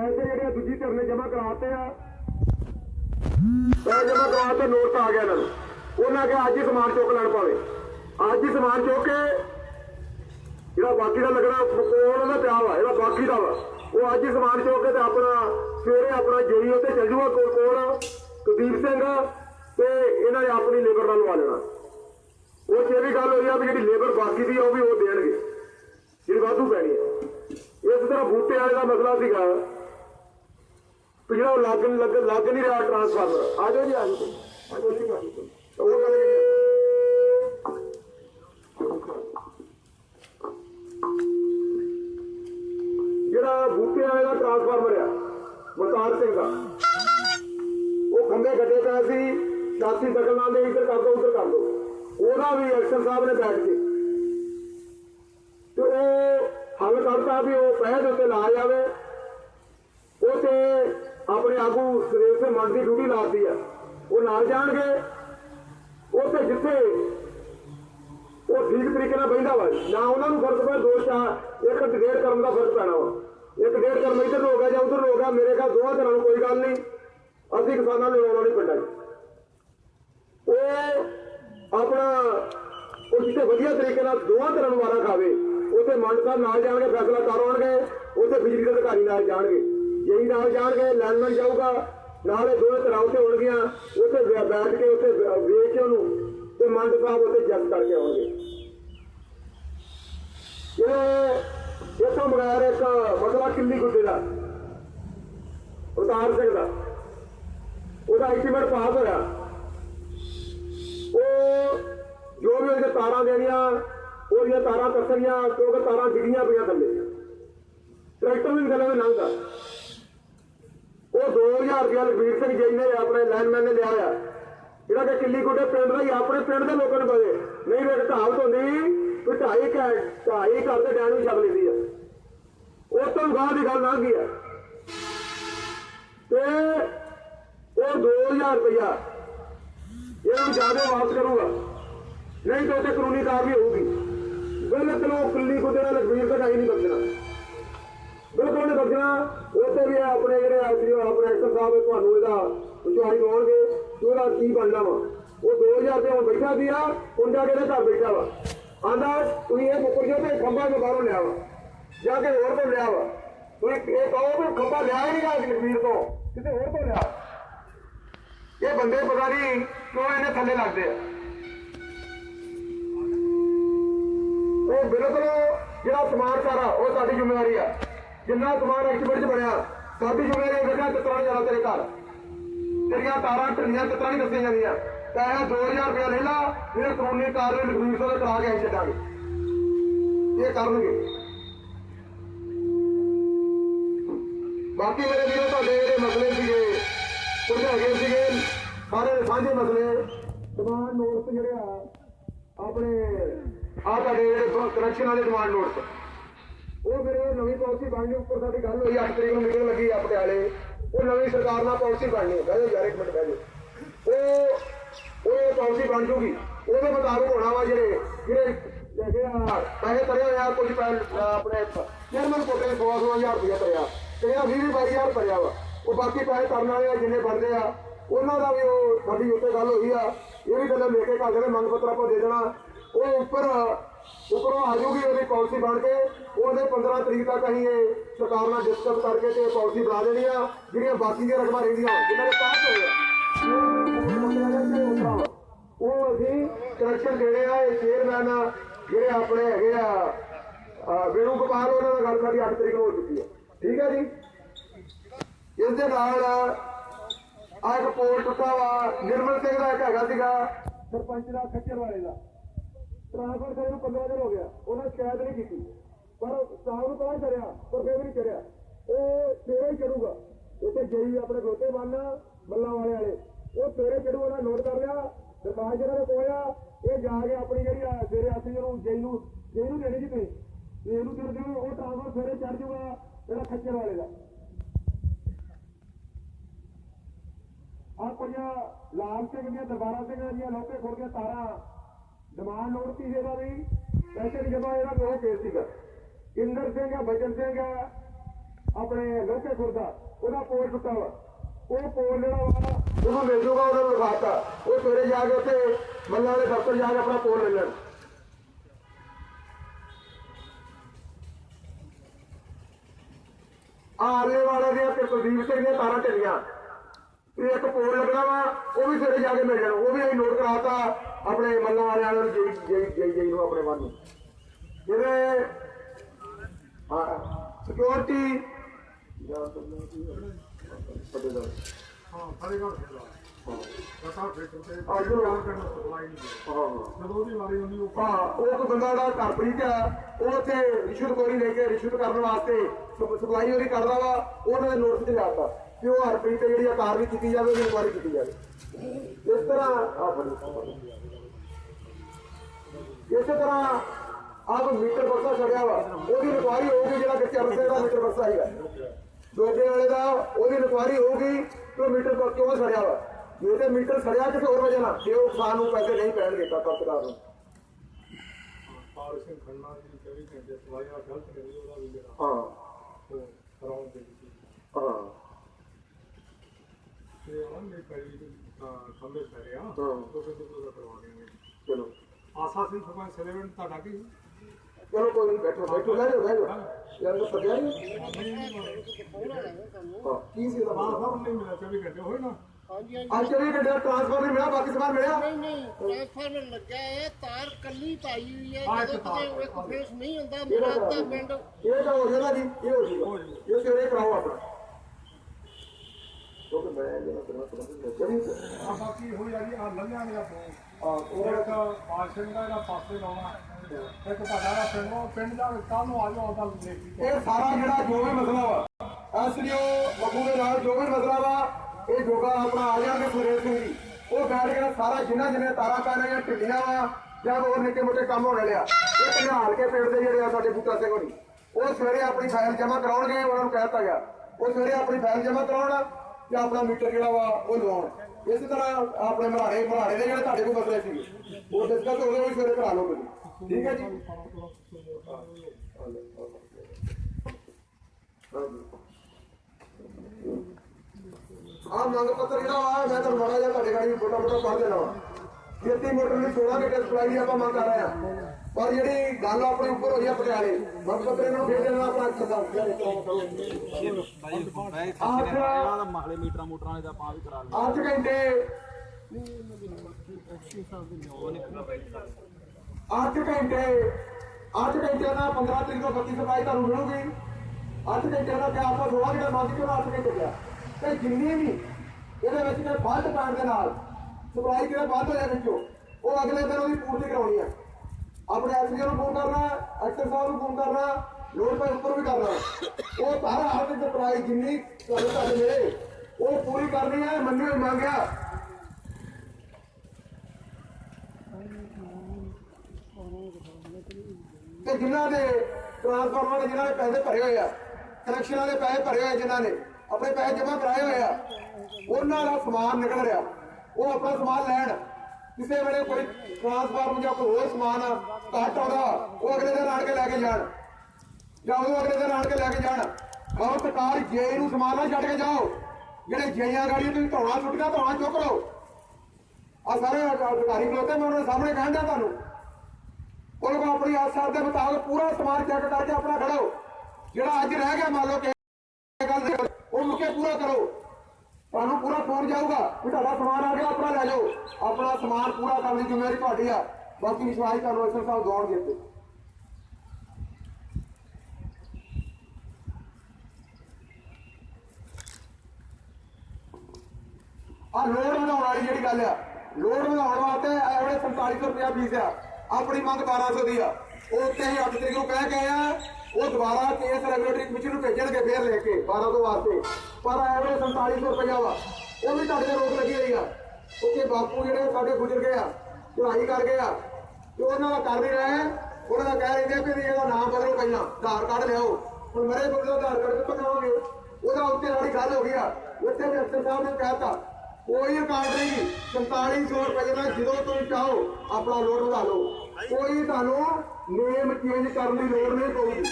ਪੈਸੇ ਜਿਹੜੇ ਆ ਦੂਜੀ ਧਿਰ ਨੇ ਜਮ੍ਹਾਂ ਕਰਾਤੇ ਆ। ਪੈਸੇ ਜਮ੍ਹਾਂ ਕਰਾਤੇ ਨੋਟ ਆ ਗਿਆ ਇਹਨਾਂ ਨੂੰ। ਉਹਨਾਂ ਕਿਹਾ ਅੱਜ ਹੀ ਸਮਾਨ ਚੁੱਕ ਲੈਣ ਪਾਵੇ ਅੱਜ ਹੀ ਸਮਾਨ ਚੁੱਕ ਕੇ ਜਿਹੜਾ ਬਾਕੀ ਦਾ ਲੱਗਣਾ ਕੋਲ ਉਹਦਾ ਪਿਆ ਵਾ, ਜਿਹੜਾ ਬਾਕੀ ਦਾ ਵਾ, ਉਹ ਅੱਜ ਹੀ ਸਮਾਨ ਚੁੱਕ ਕੇ ਤੇ ਆਪਣਾ ਸਵੇਰੇ ਆਪਣਾ ਜੇਈ ਉੱਤੇ ਚੱਲ ਜੂਗਾ ਕੋਲ ਕੋਲ ਕੁਲਦੀਪ ਸਿੰਘ ਤੇ ਇਹਨਾਂ ਨੇ ਆਪਣੀ ਲੇਬਰ ਨਾਲ ਲਵਾ ਲੈਣਾ। ਉਹ 'ਚ ਇਹ ਵੀ ਗੱਲ ਹੋਈ ਆ ਵੀ ਜਿਹੜੀ ਲੇਬਰ ਬਾਕੀ ਦੀ ਆ, ਉਹ ਵੀ ਉਹ ਦੇਣਗੇ। ਜਿਹੜੀ ਵਾਧੂ ਪੈਣੀ ਹੈ ਇਸ ਤਰ੍ਹਾਂ ਬੂਟੇ ਵਾਲੇ ਦਾ ਮਸਲਾ ਸੀਗਾ। ਵੀ ਜਿਹੜਾ ਉਹ ਲੱਗ ਲੱਗ ਲੱਗ ਨਹੀਂ ਰਿਹਾ ਟਰਾਂਸਫਾਰਮਰ ਆ ਜਾਓ ਜੀ, ਆ ਜਾਓ। ਆ ਜਾਓ ਜੀ, ਆ ਜਾਓ। ਉਹ ਗੱਲ ਜਿਹੜਾ ਬੂਟੇ ਵਾਲੇ ਦਾ ਟਰਾਂਸਫਾਰਮਰ ਆ ਮਤਾਰ ਸਿੰਘ ਦਾ, ਉਹ ਖੰਭੇ ਗੱਡੇ ਪਿਆ ਸੀ ਸਾਥੀ ਦਖਲਾਂ ਦੇ ਇੱਧਰ ਕਰ ਦੋ, ਉੱਧਰ ਕਰ ਦੋ। ਉਹਦਾ ਵੀ ਐਕਸ਼ਨ ਸਾਹਿਬ ਨੇ ਬੈਠ ਕੇ। ਤੇ ਉਹ ਹੱਲ ਕਰਤਾ ਵੀ ਉਹ ਪਹਿਲ ਦੇ ਉੱਤੇ ਲਾ ਜਾਵੇ ਉਹ ਤੇ ਆਪਣੇ ਆਗੂ ਸਵੇਰ ਸਿੰਘ ਮੰਡ ਦੀ ਡਿਊਟੀ ਲਾਤੀ ਆ। ਉਹ ਨਾਲ ਜਾਣਗੇ। ਉੱਥੇ ਜਿੱਥੇ ਉਹ ਠੀਕ ਤਰੀਕੇ ਨਾਲ ਬਹਿੰਦਾ ਵਾ, ਨਾ ਉਹਨਾਂ ਨੂੰ ਫ਼ਰਕ ਪੈ ਦੋ ਚਾਰ, ਇੱਕ ਡੇਢ ਕਰਨ ਦਾ ਫ਼ਰਕ ਪੈਣਾ ਵਾ। ਇੱਕ ਡੇਢ ਕਰਮ ਇੱਧਰ ਨੂੰ ਹੋ ਗਿਆ ਜਾਂ ਉਧਰ ਨੂੰ ਹੋ ਗਿਆ, ਮੇਰੇ ਖਿਆਲ ਦੋਵਾਂ ਤਰ੍ਹਾਂ ਨੂੰ ਕੋਈ ਗੱਲ ਨਹੀਂ। ਅਸੀਂ ਕਿਸਾਨਾਂ ਨੂੰ ਲੜਾਉਣਾ ਨਹੀਂ ਪਿੰਡਾਂ 'ਚ। ਉਹ ਆਪਣਾ ਉਹ ਜਿੱਥੇ ਵਧੀਆ ਤਰੀਕੇ ਨਾਲ ਦੋਵਾਂ ਤਰ੍ਹਾਂ ਨੂੰ ਮਾਰਾ ਖਾਵੇ, ਉੱਥੇ ਮੰਡ ਸਾਹਿਬ ਨਾਲ ਜਾਣਗੇ, ਫੈਸਲਾ ਕਰ ਆਉਣਗੇ, ਉੱਥੇ ਬਿਜਲੀ ਦੇ ਅਧਿਕਾਰੀ ਨਾਲ ਜਾਣਗੇ। ਜਿਹੀ ਨਾਲ ਜਾਣਗੇ ਲੈਂਡਮੈਨ ਜਾਊਗਾ, ਨਾਲੇ ਦੋਵੇਂ ਤਰ੍ਹਾਂ ਉੱਥੇ ਹੋਣਗੀਆਂ, ਉੱਥੇ ਬੈਠ ਕੇ ਉੱਥੇ ਵੇਚ ਕੇ ਉਹਨੂੰ, ਤੇ ਮੰਡ ਸਾਹਿਬ ਉੱਥੇ ਜੱਜ ਕਰਕੇ ਆਉਣਗੇ। ਇਹ ਇਹ ਤੋਂ ਬਗੈਰ ਇੱਕ ਮਸਲਾ ਕਿੰਨੀ ਗੁੱਡੇ ਦਾ ਉਤਾਰ ਸਿੰਘ ਦਾ। ਉਹਦਾ ਐਸਟੀਮੇਟ ਪਾਸ ਹੋਇਆ। ਉਹ ਜੋ ਵੀ ਉਹਦੇ ਤਾਰਾਂ ਦੇਣੀਆਂ, ਉਹਦੀਆਂ ਤਾਰਾਂ ਕੱਸਣੀਆਂ ਕਿਉਂਕਿ ਤਾਰਾਂ ਡਿੱਗੀਆਂ ਪਈਆਂ ਥੱਲੇ। ਟਰੈਕਟਰ ਵੀ ਥੱਲੇ ਲੰਘਦਾ। ਉਹ 2000 ਰੁਪਇਆ ਲਖਬੀਰ ਸਿੰਘ ਜੀ ਨੇ ਆਪਣੇ ਲਾਈਨਮੈਨ ਨੇ ਲਿਆ ਆ। ਜਿਹੜਾ ਕਿ ਕਿੱਲੀ ਗੁੱਡੇ ਪਿੰਡ ਦਾ ਹੀ ਆਪਣੇ ਪਿੰਡ ਦੇ ਲੋਕਾਂ ਨੂੰ ਪਵੇ ਨਹੀਂ ਵੇਖ ਕਹਾਵਤ ਹੁੰਦੀ ਕਿ ਢਾਈ ਘਰ ਢਾਈ ਘਰ ਦੇ ਡੈਣ ਵੀ ਛੱਡ ਲੈਂਦੀ ਆ। ਉਹ ਤੋਂ ਗਾਹ ਦੀ ਗੱਲ ਲੰਘ ਗਈ ਆ। ਤੇ ਉਹ 2000 ਰੁਪਇਆ ਇਹਨੂੰ ਜ਼ਿਆਦਾ ਵਾਪਸ ਕਰੂਗਾ। ਨਹੀਂ ਤਾਂ ਉੱਥੇ ਕਾਨੂੰਨੀ ਕਾਰਵਾਈ ਹੋਊਗੀ। ਬਿਲਕੁਲ ਉਹ ਕਿੱਲੀ ਗੁੱਡੇ ਦਾ ਲਖਬੀਰ ਦਾ ਢਾਈ ਨਹੀਂ ਬਚਣਾ। ਬਿਲਕੁਲ ਨਹੀਂ ਬਚਣਾ। ਉੱਥੇ ਵੀ ਆਪਣੇ ਜਿਹੜੇ ਆਜੀਓ ਆਪਣੇ ਐਕਟਰ ਸਾਹਿਬ ਤੁਹਾਨੂੰ ਇਹਦਾ ਵਿਚਾਰੀ ਲਾਉਣਗੇ ਉਹਦਾ ਕੀ ਬਣਨਾ ਵਾ, ਉਹ 2000 ਤੇ ਹੁਣ ਬੈਠਾ ਸੀ ਆ ਹੁਣ ਜਾ ਘਰ ਬੈਠਾ ਵਾ। ਆਂਦਾ, ਤੁਸੀਂ ਇਹ ਮੁੱਕਰ ਜੋ ਤੇ ਖੰਭਾ ਜੋ ਬਾਹਰੋਂ ਲਿਆ ਵਾ ਜਾ ਕੇ ਹੋਰ ਤੋਂ ਲਿਆ ਵਾ ਤੁਸੀਂ ਇਹ ਕਹੋ ਵੀ ਖੰਭਾ ਲਿਆ ਹੀ ਨਹੀਂ ਗਾ ਲਖਬੀਰ ਤੋਂ। ਕਿਤੇ ਹੋਰ ਤੋਂ ਲਿਆ। ਇਹ ਬੰਦੇ ਪਤਾ ਨਹੀਂ ਕਿਉਂ ਇਹਨੇ ਥੱਲੇ ਲੱਗਦੇ ਆ। ਉਹ ਬਿਲਕੁਲ ਜਿਹੜਾ ਸਮਾਨ ਸਾਰਾ, ਉਹ ਸਾਡੀ ਜ਼ਿੰਮੇਵਾਰੀ ਆ। ਜਿੰਨਾ ਸਮਾਨ ਐਕਟੀਵੇਟ ਚ ਬਣਿਆ ਸਾਡੀ ਜ਼ਿੰਮੇਵਾਰੀ ਹੈ ਦੇਖਿਆ ਕਿਤਨਾ ਜਾਣਾ ਤੇਰੇ ਘਰ। ਤੇਰੀਆਂ ਤਾਰਾਂ ਢਿੱਲੀਆਂ ਕਿਤਨਾ ਨਹੀਂ ਦੱਸੀਆਂ ਜਾਂਦੀਆਂ। ਪੈਸਾ 2000 ਰੁਪਇਆ ਲੈ ਲਾ ਜਿਹੜੇ ਕਾਨੂੰਨੀ ਕਾਰਵਾਈ ਲਖਬੀਰ ਤੋਂ ਕਰਾ ਕੇ ਅਸੀਂ ਛੱਡਾਂਗੇ। ਇਹ ਕਰਨਗੇ। ਬਾਕੀ ਮੇਰੇ ਵੀਰੋ, ਤੁਹਾਡੇ ਜਿਹੜੇ ਮਸਲੇ ਸੀਗੇ, ਕੁਝ ਹੈਗੇ ਸੀਗੇ, ਸਾਰੇ ਸਾਂਝੇ ਮਸਲੇ। ਡਿਮਾਂਡ ਨੋਟਸ ਜਿਹੜੇ ਆ, ਆਪਣੇ ਆ ਤੁਹਾਡੇ ਜਿਹੜੇ ਕਰੈਕਸ਼ਨ ਵਾਲੇ ਡਿਮਾਂਡ ਨੋਟਸ ਉਹ ਮੇਰੇ ਨਵੀਂ ਪਾਲਿਸੀ ਬਣਨੀ ਉੱਪਰ ਸਾਡੀ ਗੱਲ ਹੋਈ 8 ਤਰੀਕ ਨੂੰ ਮੀਟਿੰਗ ਲੱਗੀ ਆ ਪਟਿਆਲੇ ਉਹ ਨਵੀਂ ਸਰਕਾਰ ਨਾਲ ਪਾਲਿਸੀ ਬਣਨੀ ਹੈ ਬਹਿ ਜਾਓ ਯਾਰ, ਇੱਕ ਮਿੰਟ ਬਹਿ ਜਾਓ। ਉਹ ਉਹ ਪਾਲਿਸੀ ਬਣ ਜੂਗੀ। ਉਹਦੇ ਮੁਤਾਬਕ ਹੋਣਾ ਵਾ ਜਿਹੜੇ ਜਿਹੜੇ ਜਿਹੜੇ ਆ, ਪੈਸੇ ਤਰਿਆ ਹੋਇਆ, ਕੁਝ ਪੈ ਆਪਣੇ ਚੇਅਰਮੈਨ ਕੋਟੇ 100 ਹਜ਼ਾਰ ਰੁਪਇਆ ਤਰਿਆ ਤੇ ਆ 20 22000 ਭਰਿਆ ਵਾ। ਉਹ ਬਾਕੀ ਪੈਸੇ ਕਰਨ ਵਾਲੇ ਆ, ਜਿੰਨੇ ਬਣਦੇ ਆ। ਉਹਨਾਂ ਦਾ ਵੀ ਉਹ ਸਾਡੀ ਉੱਤੇ ਗੱਲ ਹੋਈ ਆ। ਇਹ ਵੀ ਗੱਲਾਂ ਲੈ ਕੇ ਘਰ ਦੇ ਮੰਗ ਪੱਤਰ ਆਪਾਂ ਦੇ ਦੇਣਾ। ਉਹ ਉੱਪਰ ਉੱਪਰੋਂ ਆ ਉਹਦੀ ਪਾਲਿਸੀ ਬਣ ਕੇ ਉਹਦੇ 15 ਤਰੀਕ ਤੱਕ ਅਸੀਂ ਇਹ ਸਰਕਾਰ ਨਾਲ ਡਿਸਕਸ ਕਰਕੇ ਤੇ ਪਾਲਿਸੀ ਬਣਾ ਦੇਣੀ ਆ, ਜਿਹੜੀਆਂ ਬਾਕੀ ਦੀਆਂ ਰਕਮਾਂ ਰਹਿੰਦੀਆਂ, ਜਿਨ੍ਹਾਂ ਦੇ ਪਾਸ ਹੋਏ ਉਹ ਅਸੀਂ ਕਰੈਕਸ਼ਨ ਦੇਣੇ ਆ, ਇਹ ਚੇਅਰਮੈਨ ਜਿਹੜੇ ਆਪਣੇ ਹੈਗੇ ਆ ਵੇਣੂ ਗੋਪਾਲ, ਉਹਨਾਂ ਨਾਲ ਗੱਲ ਸਾਡੀ 8 ਤਰੀਕ ਨੂੰ ਹੋ ਚੁੱਕੀ ਹੈ ਠੀਕ ਹੈ ਜੀ? ਇਸ ਦੇ ਨਾਲ ਆ ਇੱਕ ਪੋਲ ਟੁੱਟਾ ਵਾ, ਨਿਰਮਲ ਸਿੰਘ ਦਾ ਇੱਕ ਹੈਗਾ ਸੀਗਾ, ਸਰਪੰਚ ਦਾ ਖੱਚਰ ਵਾਲੇ ਦਾ। ਟ੍ਰਾਂਸਫਰ ਕਰਨ ਨੂੰ 15 ਦਿਨ ਹੋ ਗਿਆ। ਉਹਨਾਂ ਸ਼ਿਕਾਇਤ ਨਹੀਂ ਕੀਤੀ। ਪਰ ਸਾਹਿਬ ਨੂੰ ਪਤਾ ਚੜਿਆ ਪਰ ਫੇਰ ਨਹੀਂ ਚੜਿਆ ਉਹ ਤੇਰੇ ਹੀ ਚੜੂਗਾ ਉੱਥੇ ਜਈ ਆਪਣੇ ਖੋਤੇ ਬੰਨ ਬੱਲਾ ਵਾਲੇ ਵਾਲੇ। ਉਹ ਤੇਰੇ ਚੜੂ ਉਹਨਾਂ ਨੋਟ ਕਰ ਲਿਆ, ਦਰਬਾਰ ਜਿਹੜਾ ਦੇ ਕੋਲ ਆ। ਇਹ ਜਾ ਕੇ ਆਪਣੀ ਜਿਹੜੀ ਆ ਸਵੇਰੇ ਅਸੀਂ ਨੂੰ ਜਈ ਨੂੰ ਜਈ ਨੂੰ ਦੇਣੀ ਜੀ ਤੁਸੀਂ। ਤੇ ਇਹਨੂੰ ਚੜ ਦਿਓ ਉਹ ਟ੍ਰਾਂਸਫਰ ਸਵੇਰੇ ਚੜ ਜੂਗਾ, ਜਿਹੜਾ ਖੱਚਰ ਵਾਲੇ ਦਾ। ਆਪਣੀਆਂ ਲਾਲ ਸਿੰਘ ਦੀਆਂ, ਦਰਬਾਰਾਂ ਸਿੰਘ ਦੀਆਂ ਲੋਕੇ ਖੁਰ ਕੇ ਤਾਰਾਂ। ਡਿਮਾਂਡ ਨੋਟ ਸੀ ਇਹਦਾ ਵੀ ਪੈਸੇ ਦੀ ਜਮਾ ਇਹਦਾ ਵੀ ਉਹ ਕੇਸ ਇੰਦਰ ਸਿੰਘ ਆ ਬਚਨ ਸਿੰਘ ਆ ਆਪਣੇ ਲੋਕੇ ਖੁਰਦਾ ਉਹਦਾ ਪੋਲ ਟੁੱਟਾ ਵਾ। ਉਹ ਪੋਲ ਜਿਹੜਾ ਵਾ, ਉਹਨੂੰ ਮਿਲ ਜੂਗਾ ਉਹਨਾਂ ਨੂੰ ਲਿਖਾਤਾ ਉਹ ਸਵੇਰੇ ਜਾ ਕੇ ਉੱਥੇ ਮੱਲਾਂ ਦੇ ਦਫ਼ਤਰ ਜਾ ਕੇ ਆਪਣਾ ਪੋਲ ਲੈ ਲੈਣ। ਆਰਲੇ ਵਾਲੇ ਦੀਆਂ ਤੇ ਕੁਲਦੀਪ ਸਿੰਘ ਦੀਆਂ ਤਾਰਾਂ ਢਿੱਲੀਆਂ। ਇਹ ਇੱਕ ਪੋਲ ਲੱਗਣਾ ਵਾ ਉਹ ਵੀ ਸਵੇਰੇ ਜਾ ਕੇ ਮਿਲ ਜਾਣਾ। ਉਹ ਵੀ ਅਸੀਂ ਨੋਟ ਕਰਾਤਾ ਆਪਣੇ ਮੱਲਾਂ ਵਾਲਿਆਂ ਨੂੰ ਜਈ ਜਈ ਜਈ ਜਈ ਨੂੰ ਆਪਣੇ ਵੱਲ ਨੂੰ। ਜਿਹੜੇ ਹਾਂ ਸਿਕਿਉਰਿਟੀ ਉਹ ਬੰਦਾ ਦਾ ਕਾਰਪੋਰੇਟ ਆ ਉਹ ਉੱਥੇ ਰਿਸ਼ਵਤ ਕੋਈ ਲੈ ਕੇ ਰਿਸ਼ਵਤ ਕਰਨ ਵਾਸਤੇ ਸਪਲਾਈ ਉਹਦੀ ਕਰਦਾ ਵਾ ਉਹਨਾਂ ਦੇ ਨੋਟਿਸ ਤੇ ਲਿਆਤਾ ਕਿ ਉਹ ਹਰਪ੍ਰੀਤ ਤੇ ਜਿਹੜੀ ਆ ਕਾਰਵਾਈ ਕੀਤੀ ਜਾਵੇ, ਉਹਦੀ ਇਨਕੁਆਇਰੀ ਕੀਤੀ ਜਾਵੇ? ਇਸ ਤਰ੍ਹਾਂ ਆ ਫੜੀ ਇਸੇ ਤਰ੍ਹਾਂ ਆਪ ਮੀਟਰ ਬਕਸਾ ਛੜਿਆ ਵਾ, ਉਹਦੀ ਇਨਕੁਆਇਰੀ ਹੋਊਗੀ ਜਿਹੜਾ ਕਿ ਚਰਸੇ ਦਾ ਮੀਟਰ ਬਕਸਾ ਹੈਗਾ ਦੋਗੇ ਵਾਲੇ ਦਾ ਉਹਦੀ ਇਨਕੁਆਇਰੀ ਹੋਊਗੀ ਕਿ ਮੀਟਰ ਪਰ ਕਿਉਂ ਛੜਿਆ ਵਾ? ਜੇ ਤੇ ਮੀਟਰ ਛੜਿਆ ਕਿਸੇ ਹੋਰ ਵਜ੍ਹਾ ਨਾਲ, ਜੇ ਉਹ ਕਿਸਾਨ ਪੈਸੇ ਨਹੀਂ ਪੈਣਗੇ ਤਾਂ ਕਰਤਕਾਰ ਨੂੰ। ਪਾਲ ਸਿੰਘ ਖੰਨਾ ਦੀ 24 ਘੰਟੇ ਗਲਤ ਕਰੀ ਉਹਦਾ ਵੀ ਜਿਹੜਾ ਹਾਂ। ਹਾਂ। ਤੇ ਉਹਨਾਂ ਨੇ ਕਰੀ ਖੰਬੇ ਸਾਰੇ ਆ ਹਾਂ। ਕਰਵਾ ਦੇਣਗੇ ਚਲੋ। ਆਸਾ ਸਿੰਘ ਸਰਪੰਚ ਸੈਲੀਵਨ ਤੁਹਾਡਾ ਕੀ? ਚਲੋ ਕੋਈ ਨਹੀਂ ਬੈਠੋ ਬੈਠੋ ਲੈ ਜਾਓ ਲੈ ਜਾਓ। ਯਾਰ ਉਹ ਸੱਜਿਆ ਨਹੀਂ ਹਾਂ ਕੀ ਸੀ ਦਾ ਬਾਹਰ ਸਾਹਿਬ ਨਹੀਂ ਮਿਲਿਆ 24 ਘੰਟੇ ਹੋਏ ਨਾ। ਹਾਂਜੀ ਹਾਂਜੀ। ਅੱਜ ਚਲੀ ਘੰਟੇ ਟ੍ਰਾਂਸਫਰ ਨਹੀਂ ਮਿਲਿਆ ਬਾਕੀ ਸਮਾਨ ਮਿਲਿਆ? ਨਹੀਂ ਨਹੀਂ ਟ੍ਰਾਂਸਫਾਰਮਰ ਲੱਗਿਆ ਹੈ ਤਾਰ ਕੱਲੀ ਪਾਈ ਹੋਈ ਹੈ ਆਹ ਜਦੋਂ ਇੱਕ ਤਾਰ, ਕਿਤੇ ਇੱਕ ਆਹ ਫੇਸ ਨਹੀਂ ਹੁੰਦਾ ਇਹਦਾ ਮੇਰਾ ਕਰਾ ਤਾਂ ਦਿਓ। ਪਿੰਡ। ਇਹ ਤਾਂ ਹੋ ਜਾਣਾ ਜੀ ਇਹ ਹੋ ਜੂਗਾ ਇਹ ਸਵੇਰੇ ਕਰਾਓ ਆਪਣਾ ਕਿਉਂਕਿ ਮੈਂ ਜਿਹੜਾ ਕਰਨਾ ਸੰਬੰਧਿਤ ਕਰੀ ਆ ਬਾਕੀ ਹੋਈ ਆ ਜੀ? ਆ ਲੰਘਿਆ ਗਿਆ ਤੋਂ ਆ ਉਹ ਉਹ ਇੱਕ ਪਾਲ ਸਿੰਘ ਦਾ ਇਹਦਾ ਪਾਸੇ ਲਾਉਣਾ। ਇੱਕ ਤੁਹਾਡਾ ਦਾ ਪਿੰਡ ਉਹ ਪਿੰਡ ਜਾ ਕੱਲ ਨੂੰ ਆ ਜਾਓ ਉਹਦਾ ਲੇਖੀ ਇਹ ਸਾਰਾ ਜਿਹੜਾ ਜੋ ਵੀ ਮਸਲਾ ਵਾ ਅਸਲੀਓ ਬੱਬੂ ਦੇ ਨਾਲ ਜੋ ਵੀ ਮਸਲਾ ਵਾ ਇਹ ਜੋਗਾ ਆਪਣਾ ਆ ਜਾਣਗੇ ਸੁਰੇਸ਼ ਸਿੰਘ ਜੀ। ਉਹ ਬੈਠ ਕੇ ਸਾਰਾ ਜਿੰਨਾ ਜਿੰਨੇ ਤਾਰਾਂ ਪੈ ਰਹੀਆਂ ਢਿੱਲੀਆਂ ਵਾ ਜਾਂ ਹੋਰ ਨਿੱਕੇ ਮੋਟੇ ਕੰਮ ਹੋਣੇ ਲਿਆ। ਇਹ ਘਨਿਆਲ ਕੇ ਪਿੰਡ ਦੇ ਜਿਹੜੇ ਆ ਸਾਡੇ ਬੂਟਾ ਸਿੰਘ ਹੋਣੀ। ਉਹ ਸਵੇਰੇ ਆਪਣੀ ਫਾਈਲ ਜਮ੍ਹਾਂ ਕਰਾਉਣਗੇ ਉਹਨਾਂ ਨੂੰ ਕਹਿ ਦਿੱਤਾ ਗਿਆ। ਉਹ ਸਵੇਰੇ ਆਪਣੀ ਫਾਈਲ ਜਮ੍ਹਾਂ ਕਰਾਉਣ। ਤੇ ਆਪਣਾ ਮੀਟਰ ਜਿਹੜਾ ਵਾ ਉਹ ਲਵਾਉਣ। ਇਸੇ ਤਰ੍ਹਾਂ ਆਪਣੇ ਮਰਾੜੇ ਮਰਾੜੇ ਦੇ ਜਿਹੜੇ ਤੁਹਾਡੇ ਕੋਲ ਮਸਲੇ ਸੀ, ਉਹ ਡਿਸਕਸ ਹੋ ਗਏ ਉਹ ਸਵੇਰੇ ਕਰਾ ਲਓ ਤੁਸੀਂ। ਠੀਕ ਹੈ ਜੀ? ਆ ਮੰਗ ਪੱਤਰ ਜਿਹੜਾ ਵਾ, ਮੈਂ ਤੁਹਾਨੂੰ ਮਾੜਾ ਜਿਹਾ ਤੁਹਾਡੇ ਗਾੜੀ ਫੋਟੋ ਫੋਟੋ ਪੜ੍ਹ ਦੇਣਾ ਵਾ। ਖੇਤੀ ਮੋਟਰ ਦੀ 16 ਘੰਟੇ ਸਪਲਾਈ ਦੀ ਆਪਾਂ ਮੰਗ ਕਰ ਰਹੇ ਹਾਂ। ਪਰ ਜਿਹੜੀ ਗੱਲ ਆਪਣੇ ਉੱਪਰ ਹੋਈ ਆ ਪਟਿਆਲੇ ਮੰਗ ਨੂੰ ਦੇ ਦੇਣਾ ਆਪਣਾ ਇੱਕ ਮੀਟਰਾਂ ਮੋਟਰਾਂ ਵਾਲੇ ਦਾ ਆਪਾਂ ਵੀ ਕਰਾ ਲਵਾਂਗੇ 8 ਘੰਟੇ 8 ਘੰਟੇ 8 ਘੰਟੇ ਦਾ 15 ਤਰੀਕ ਤੋਂ 32 ਸਫ਼ਾਈ ਤੁਹਾਨੂੰ ਮਿਲੂਗੀ। 8 ਘੰਟੇ ਦਾ ਕਿ ਆਪਾਂ 16 ਘੰਟੇ ਮੰਗ ਕੇ 8 ਘੰਟੇ ਗਿਆ ਤੇ ਜਿੰਨੀ ਵੀ ਇਹਦੇ ਵਿੱਚ ਤੇ ਫਲਟ ਪੈਣ ਦੇ ਨਾਲ ਸਪਲਾਈ ਕਿਹੜਾ ਬੰਦ ਹੋ ਜਾਏ ਵਿੱਚੋਂ ਉਹ ਅਗਲੇ ਦਿਨ ਉਹਦੀ ਪੂਰਤੀ ਕਰਾਉਣੀ ਆ। ਆਪਣੇ ਐਸਪੀ ਨੂੰ ਫੋਨ ਕਰਨਾ, ਐਕਟਰ ਸਾਹਿਬ ਨੂੰ ਫੋਨ ਕਰਨਾ ਲੋੜ ਪੈ ਉੱਪਰ ਵੀ ਕਰਨਾ। ਉਹ ਸਾਰਾ ਹਰ ਦੀ ਸਪਲਾਈ ਜਿੰਨੀ ਤੁਹਾਨੂੰ ਤੁਹਾਡੇ ਮਿਲੇ ਉਹ ਪੂਰੀ ਕਰਨੀ ਹੈ ਮੰਨੀ ਹੋਈ ਮੰਗ ਆ ਤੇ ਜਿਨ੍ਹਾਂ ਦੇ ਟ੍ਰਾਂਸਫਾਰਮਰ ਦੇ ਜਿਨ੍ਹਾਂ ਨੇ ਪੈਸੇ ਭਰੇ ਹੋਏ ਆ ਕਨੈਕਸ਼ਨਾਂ ਦੇ ਪੈਸੇ ਭਰੇ ਹੋਏ ਆ ਜਿਨ੍ਹਾਂ ਨੇ, ਆਪਣੇ ਪੈਸੇ ਜਮ੍ਹਾਂ ਕਰਾਏ ਹੋਏ ਆ, ਉਹਨਾਂ ਦਾ ਸਮਾਨ ਨਿਕਲ ਰਿਹਾ। ਉਹ ਆਪਣਾ ਸਮਾਨ ਲੈਣ। ਕਿਸੇ ਵੇਲੇ ਕੋਈ ਟ੍ਰਾਂਸਫਾਰਮਰ ਜਾਂ ਕੋਈ ਹੋਰ ਸਮਾਨ ਘੱਟ ਆਉਂਦਾ, ਉਹ ਅਗਲੇ ਦਿਨ ਆਣ ਕੇ ਲੈ ਕੇ ਜਾਣ। ਜਾਂ ਉਹ ਅਗਲੇ ਦਿਨ ਆਣ ਕੇ ਲੈ ਕੇ ਜਾਣ। ਕਹੋ ਸਰਕਾਰ, ਜੇ ਨੂੰ ਸਮਾਨ ਨਾ ਛੱਡ ਕੇ ਜਾਓ, ਜਿਹੜੇ ਜਈਆਂ ਗਾੜੀਆਂ ਤੁਸੀਂ ਧੌਣਾ ਸੁੱਟੀਆਂ, ਧੌਣਾ ਚੁੱਕ ਲਓ। ਆ ਸਾਰੇ ਅਧਿਕਾਰੀ ਖਲੋਤੇ, ਮੈਂ ਉਹਨਾਂ ਦੇ ਸਾਹਮਣੇ ਕਹਿੰਦਾ ਤੁਹਾਨੂੰ। ਉਹ ਲੋਕ ਆਪਣੀ ਆਸਾਰ ਦੇ ਮੁਤਾਬਕ ਪੂਰਾ ਸਮਾਨ ਚੈੱਕ ਕਰਕੇ ਆਪਣਾ ਖੜੋ। ਜਿਹੜਾ ਅੱਜ ਰਹਿ ਗਿਆ, ਮੰਨ ਲਓ ਕਿ ਗੱਲ ਉਹ ਮੁਕੇ ਪੂਰਾ ਕਰੋ। ਤੁਹਾਨੂੰ ਪੂਰਾ ਫੋਨ ਜਾਊਗਾ। ਵੀ ਤੁਹਾਡਾ ਸਮਾਨ ਆ ਗਿਆ, ਆਪਣਾ ਲੈ ਜਾਓ ਆਪਣਾ ਸਮਾਨ ਪੂਰਾ ਕਰਨ ਦੀ ਜ਼ਿੰਮੇਵਾਰੀ ਤੁਹਾਡੀ ਆ। ਬਾਕੀ ਵਿਸ਼ਵਾਸ ਤੁਹਾਨੂੰ ਐਸਐਸ ਸਾਹਿਬ ਦਵਾਉਣਗੇ ਇੱਥੇ ਆ ਲੋੜ ਵਧਾਉਣ ਵਾਲੀ ਜਿਹੜੀ ਗੱਲ ਆ, ਲੋੜ ਵਧਾਉਣ ਵਾਸਤੇ ਇਹ ਵੇਲੇ 4700 ਰੁਪਇਆ ਫੀਸ ਆ। ਆਪਣੀ ਮੰਗ 1200 ਦੀ ਆ। ਉਹ ਉੱਤੇ ਹੀ 8 ਤਰੀਕ ਨੂੰ ਕਹਿ ਕੇ ਆ ਉਹ ਦੁਬਾਰਾ ਕੇਸ ਰੈਗੂਲੇਟਰੀ ਕਮਿਸ਼ਨ ਨੂੰ ਭੇਜਣਗੇ ਫੇਰ ਲੈ ਕੇ 1200 ਵਾਸਤੇ। ਪਰ ਇਹ ਵੇਲੇ 4700 ਰੁਪਇਆ ਵਾ। ਉਹ ਵੀ ਤੁਹਾਡੇ ਤੇ ਰੋਕ ਲੱਗੀ ਹੋਈ ਆ। ਉੱਥੇ ਬਾਪੂ ਜਿਹੜੇ ਸਾਡੇ ਗੁਜ਼ਰ ਗਏ ਆ ਚੜਾਈ ਕਰ ਗਏ ਆ, ਤੇ ਉਹਨਾਂ ਦਾ ਕਰ ਨਹੀਂ ਰਹੇ, ਉਹਨਾਂ ਦਾ ਕਹਿ ਰਹੇ ਨੇ ਕਿ ਇਹਦਾ ਨਾਮ ਬਦਲੋ ਪਹਿਲਾਂ, ਆਧਾਰ ਕਾਰਡ ਲਿਆਓ। ਹੁਣ ਮਰੇ ਬੰਦੇ ਦਾ ਆਧਾਰ ਕਾਰਡ ਕਿੱਥੋਂ ਕਰਾਵਾਂਗੇ ਉਹਦਾ ਉੱਤੇ ਸਾਡੀ ਗੱਲ ਹੋ ਗਈ ਆ। ਉੱਥੇ ਵੀ ਅਫਸਰ ਸਾਹਿਬ ਨੇ ਕਹਿਤਾ, ਕੋਈ ਰਿਕਾਰਡ ਨਹੀਂ 4700 ਰੁਪਏ ਦਾ ਜਦੋਂ ਤੁਸੀਂ ਚਾਹੋ, ਆਪਣਾ ਲੋਡ ਵਧਾ ਲਓ। ਕੋਈ ਤੁਹਾਨੂੰ ਨੇਮ ਚੇਂਜ ਕਰਨ ਦੀ ਲੋੜ ਨਹੀਂ ਪਊਗੀ।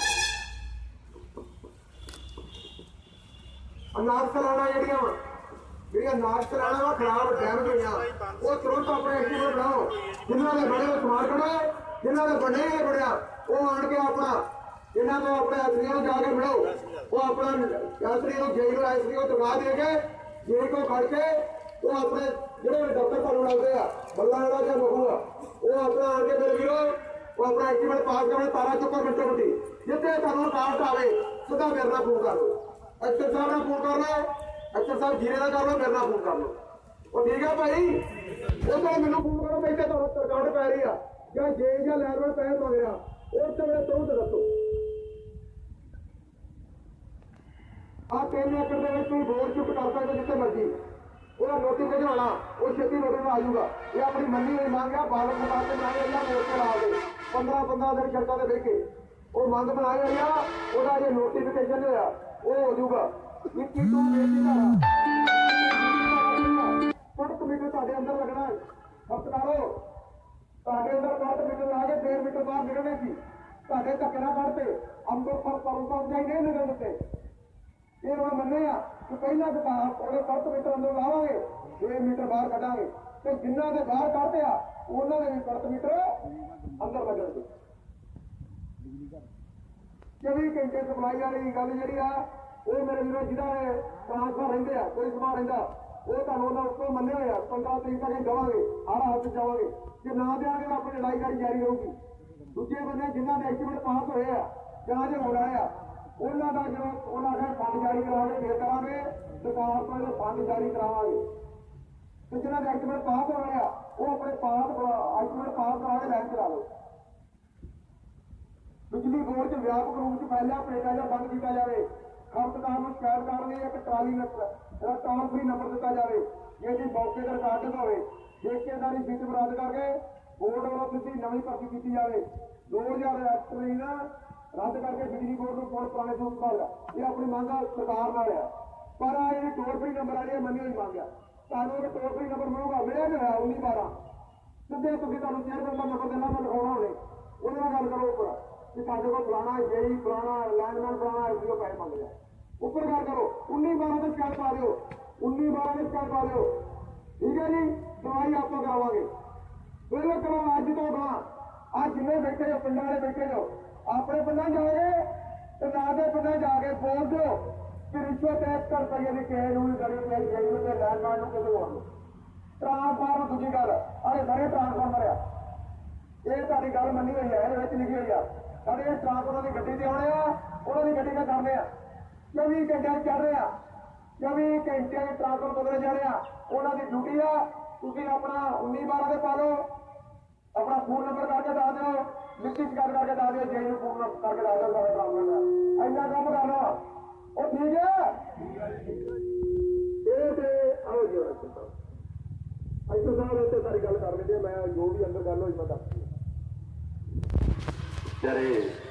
ਅਨਾਜ ਸਲਾਣਾ ਜਿਹੜੀਆਂ ਵਾ, ਜਿਹੜੀਆਂ ਅਨਾਜ ਸਲਾਣਾ ਵਾ ਖਰਾਬ ਡੈਮੇਜ ਹੋਈਆਂ ਉਹ ਤੁਰੰਤ ਆਪਣੇ ਐਕਟਿਵ ਬਣਾਓ। ਜਿਨ੍ਹਾਂ ਦੇ ਬਣੇ ਹੋਏ ਸਮਾਨ ਕੱਢੋ ਜਿਨ੍ਹਾਂ ਦੇ ਬਣੇ ਨਹੀਂ ਉਹ ਆਣ ਕੇ ਆਪਣਾ ਇਹਨਾਂ ਤੋਂ ਆਪਣੇ ਅਸਲੀਆਂ ਨੂੰ ਜਾ ਕੇ ਮਿਲੋ ਉਹ ਆਪਣਾ ਅਸਲੀ ਨੂੰ ਜੇਲ੍ਹ ਨੂੰ ਅਸਲੀ ਦਵਾ ਦੇ ਕੇ, ਜੇਲ੍ਹ ਕੋ ਖੜ ਕੇ, ਉਹ ਆਪਣੇ ਜਿਹੜੇ ਵੀ ਦਫ਼ਤਰ ਤੁਹਾਨੂੰ ਲੱਗਦੇ ਆ, ਬੱਲਾ ਵਾਲਾ ਜਾਂ ਮਹੂਆ ਉਹ ਆਪਣਾ ਆਣ ਕੇ ਮੇਰੇ ਵੀਰੋ, ਉਹ ਆਪਣਾ ਐਕਟੀਵੇਟ ਪਾਸ ਕਰਨ ਤਾਰਾ ਚੁੱਕੋ, ਮਿੰਟੋ ਮਿੰਟੀ। ਜਿੱਥੇ ਤੁਹਾਨੂੰ ਕਾਰਡ ਆਵੇ ਸਿੱਧਾ ਮੇਰੇ ਨਾਲ ਫੋਨ ਕਰ ਲਓ ਐਕਟਰ ਸਾਹਿਬ ਨਾਲ ਫੋਨ ਕਰ ਲਓ ਅਕਸਰ ਸਾਹਿਬ ਜੀਰੇ ਨਾਲ ਕਰ ਲਓ, ਮੇਰੇ ਨਾਲ ਫੋਨ ਕਰ ਲਓ। ਉਹ ਠੀਕ ਆ ਭਾਈ? ਉਹ ਤਾਂ ਮੈਨੂੰ ਫੋਨ ਕਰੋ, ਮੈਂ ਇੱਥੇ ਤੁਹਾਨੂੰ ਰਿਕਾਰਡ ਪੈ ਰਹੀ ਆ। ਜਾਂ ਜੇ ਜਾਂ ਲੈਵਲ ਪੈ ਮੰਗ ਰਿਹਾ। ਉਹ ਤੇ ਮੇਰੇ ਤੋਂ ਦੱਸੋ। ਆ ਤਿੰਨ ਏਕੜ ਦੇ ਵਿੱਚ ਤੁਸੀਂ ਬੋਰ ਚੁੱਪ ਕਰ ਸਕਦੇ ਜਿੱਥੇ ਮਰਜ਼ੀ। ਉਹਦਾ ਨੋਟਿਸ ਭੇਜਣਾ ਉਹ ਛੇਤੀ ਨੋਟਿਸ ਆ ਜਾਊਗਾ। ਇਹ ਆਪਣੀ ਮੰਨੀ ਹੋਈ ਮੰਗ ਆ ਬਾਲਕ ਬਣਾ ਕੇ ਬਣਾਏ ਅੱਲਾ ਮੋਰਚੇ ਲਾ ਕੇ 15 15 ਦਿਨ ਸੜਕਾਂ ਤੇ ਬਹਿ ਕੇ। ਉਹ ਮੰਗ ਬਣਾਏ ਹੋਈ ਉਹਦਾ ਜੇ ਨੋਟੀਫਿਕੇਸ਼ਨ ਹੋਇਆ, ਉਹ ਹੋ ਜਾਊਗਾ। 21 ਤੋਂ ਬੇਟੀ ਦਾ ਪਰ ਕਮੇਟੀ ਤੁਹਾਡੇ ਅੰਦਰ ਲੱਗਣਾ ਹੈ। ਹਸਪਤਾਲੋ ਤੁਹਾਡੇ ਅੰਦਰ ਬਾਅਦ ਮੀਟਰ ਲਾ ਕੇ ਫੇਰ ਮੀਟਰ ਬਾਹਰ ਨਿਕਲਣੇ ਸੀ, ਤੁਹਾਡੇ ਧੱਕੇ ਨਾਲ ਕੱਢਤੇ ਅੰਮ੍ਰਿਤਸਰ ਪਰਮ ਤੋਂ ਜਾਈ ਨਹੀਂ ਨਿਕਲ ਦਿੱਤੇ। ਇਹ ਹੁਣ ਮੰਨੇ ਆ ਕਿ ਪਹਿਲਾਂ ਤਾਂ ਉਹਦੇ ਸੱਤ ਮੀਟਰ ਅੰਦਰ ਲਾਵਾਂਗੇ 6 ਮੀਟਰ ਬਾਹਰ ਕੱਢਾਂਗੇ। ਤੇ ਜਿਨ੍ਹਾਂ ਦੇ ਬਾਹਰ ਕੱਢਦੇ ਆ, ਉਹਨਾਂ ਦੇ ਵੀ 7 ਮੀਟਰ ਅੰਦਰ ਲੱਗਣਗੇ 24 ਘੰਟੇ ਸਪਲਾਈ ਵਾਲੀ ਗੱਲ ਜਿਹੜੀ ਆ, ਉਹ ਮੇਰੇ ਵੀਰੋ ਜਿਹਦਾ ਟ੍ਰਾਂਸਫਰ ਰਹਿੰਦੇ ਆ, ਕੋਈ ਸਮਾਨ ਰਹਿੰਦਾ, ਉਹ ਤੁਹਾਨੂੰ ਉਹਨਾਂ ਉੱਪਰ ਮੰਨੇ ਹੋਏ ਆ 15 ਤਰੀਕ ਤੱਕ ਦੇਵਾਂਗੇ, ਹਰ ਹੱਥ ਜਾਵਾਂਗੇ। ਜੇ ਨਾ ਦਿਆਂਗੇ ਤਾਂ ਆਪਣੀ ਲੜਾਈ ਜਾਰੀ ਜਾਰੀ ਰਹੂਗੀ। ਦੂਜੇ ਬੰਦੇ ਜਿਨ੍ਹਾਂ ਦੇ ਐਸਟੀਮੇਟ ਪਾਸ ਹੋਏ ਆ, ਜਾਂ ਜੇ ਹੋ ਆ ਉਹਨਾਂ ਦਾ ਜਦੋਂ ਉਹਨਾਂ ਦਾ ਫੰਡ ਜਾਰੀ ਕਰਾਵਾਂਗੇ ਫੇਰ ਕਰਾਂਗੇ। ਸਰਕਾਰ ਤੋਂ ਇਹਦੇ ਫੰਡ ਜਾਰੀ ਕਰਾਵਾਂਗੇ। ਤੇ ਜਿਹਨਾਂ ਦੇ ਐਸਟੀਮੇਟ ਪਾਸ ਹੋ ਰਹੇ ਉਹ ਆਪਣੇ ਪਾਸ ਐਸਟੀਮੇਟ ਪਾਸ ਕਰਾ ਕੇ ਲਾਈਨ ਚਲਾ ਲਓ। ਬਿਜਲੀ ਬੋਰਡ 'ਚ ਵਿਆਪਕ ਰੂਪ 'ਚ ਫੈਲਿਆ ਪਲੇਟਾਂ ਜਾਂ ਬੰਦ ਕੀਤਾ ਜਾਵੇ। ਖਪਤਕਾਰ ਨੂੰ ਸ਼ਿਕਾਇਤ ਕਰਨ ਲਈ ਇੱਕ ਟਰਾਲੀ ਨੰਬਰ ਜਿਹੜਾ ਫ੍ਰੀ ਨੰਬਰ ਦਿੱਤਾ ਜਾਵੇ। ਜੇ ਜੀ ਮੌਕੇ ਤੇ ਰਿਕਾਰਡ ਹੋਵੇ, ਠੇਕੇਦਾਰੀ ਫੀਸ ਬਰਾਦ ਕਰਕੇ ਬੋਰਡ ਵੱਲੋਂ ਸਿੱਧੀ ਨਵੀਂ ਭਰਤੀ ਕੀਤੀ ਜਾਵੇ। 2000 ਐਕਟ ਲਈ ਨਾ ਰੱਦ ਕਰਕੇ ਬਿਜਲੀ ਬੋਰਡ ਨੂੰ ਪੁਣ ਪੁਰਾਣੇ ਸੂਤ ਕਰ ਇਹ ਆਪਣੀ ਮੰਗ ਆ, ਸਰਕਾਰ ਨਾਲ ਆ। ਪਰ ਆ ਜਿਹੜੀ ਟੋਲ ਫ੍ਰੀ ਨੰਬਰ ਵਾਲੀ ਮੰਨੀ ਮੰਨਿਆ ਮੰਗ ਆ ਤੁਹਾਨੂੰ ਇਹ ਟੋਲ ਫ੍ਰੀ ਨੰਬਰ ਮਿਲੂਗਾ, ਮਿਲਿਆ ਨਹੀਂ ਹੋਇਆ 19 12 ਸਿੱਧੇ ਤੁਸੀਂ ਤੁਹਾਨੂੰ ਚੇਅਰਮੈਨ ਦਾ ਨੰਬਰ ਦੇਣਾ, ਮੈਂ ਲਿਖਾਉਣਾ ਹੋਵੇ ਉਹਦੇ ਨਾਲ ਗੱਲ ਕਰੋ ਉੱਪਰ। ਕਿ ਸਾਡੇ ਕੋਲ ਫਲਾਣਾ ਜੇਈ ਫਲਾਣਾ ਲੈਂਡਮੈਨ ਫਲਾਣਾ ਐਸਡੀਓ ਪੈਸੇ ਮੰਗ ਰਿਹਾ ਉੱਪਰ ਗੱਲ ਕਰੋ 19 12 ਦੇ ਸ਼ਿਕਾਇਤ ਪਾ ਦਿਓ। 19 12 ਦੇ ਸ਼ਿਕਾਇਤ ਪਾ ਦਿਓ। ਠੀਕ ਹੈ ਜੀ? ਦਵਾਈ ਆਪੋ ਕਰਾਵਾਂਗੇ। ਬਿਲਕੁਲ ਕਰੋ ਅੱਜ ਤੋਂ ਗਾਂ ਅੱਜ ਜਿੰਨੇ ਬੈਠੇ ਹੋ, ਪਿੰਡਾਂ ਵਾਲੇ ਬੈਠੇ ਹੋ ਆਪਣੇ ਪਿੰਡਾਂ ਜਾਓਗੇ ਤੇ ਨਾ ਦੇ ਪਿੰਡਾਂ ਜਾ ਕੇ ਬੋਲ ਦਿਓ ਕਿ ਰਿਸ਼ਵਤ ਇੱਕ ਕਰ ਪਈਏ ਦੀ ਕਿਸੇ ਨੂੰ ਵੀ ਕਰੀ ਤੇ ਜਾਈ ਤੇ ਲੈਂਡਮੈਨ ਨੂੰ ਕਿਸੇ ਹੋਰ ਟ੍ਰਾਂਸਫਾਰਮਰ ਦੂਜੀ ਗੱਲ ਅਰੇ ਸਾਰੇ ਟ੍ਰਾਂਸਫਾਰਮਰ ਆ। ਇਹ ਤੁਹਾਡੀ ਗੱਲ ਮੰਨੀ ਹੋਈ ਹੈ ਇਹਦੇ ਵਿੱਚ ਲਿਖੀ ਹੋਈ ਆ। ਸਾਡੇ ਇਹ ਟਰਾਂਸਪੋਰਟ ਦੀ ਗੱਡੀ ਤੇ ਆਉਣੇ ਆ, ਉਹਨਾਂ ਦੀ ਗੱਡੀ ਤੇ ਕਰਨੇ ਆ। 24 ਘੰਟੇ ਚੱਲ ਰਹੇ ਆ। 24 ਘੰਟੇ ਟਰਾਂਸਪੋਰਟ ਬਦਲੇ ਜਾਣੇ ਆ। ਉਹਨਾਂ ਦੀ ਡਿਊਟੀ ਆ, ਤੁਸੀਂ ਆਪਣਾ 19 12 ਦੇ ਪਾ ਲਓ। ਆਪਣਾ ਫੋਨ ਨੰਬਰ ਕਰਕੇ ਦੱਸ ਦਿਓ। ਲਿਖਤੀ ਸ਼ਿਕਾਇਤ ਕਰਕੇ ਦੱਸ ਦਿਓ ਜੇ ਨੂੰ ਫੋਨ ਕਰਕੇ ਦੱਸ ਦਿਓ ਸਾਡੇ ਟਰਾਂਸਪੋਰਟ ਦਾ ਇੰਨਾ ਕੰਮ ਕਰ ਉਹ ਠੀਕ ਹੈ? ਇਹ ਤੇ ਆਓ ਜੀ ਅਰਜਨ ਸਾਹਿਬ ਅਰਜਨ ਸਾਰੀ ਗੱਲ ਕਰ ਲੈਂਦੇ ਮੈਂ ਜੋ ਵੀ ਅੰਦਰ ਗੱਲ ਹੋਈ, ਮੈਂ ਦੱਸ ਜਿਹੜੇ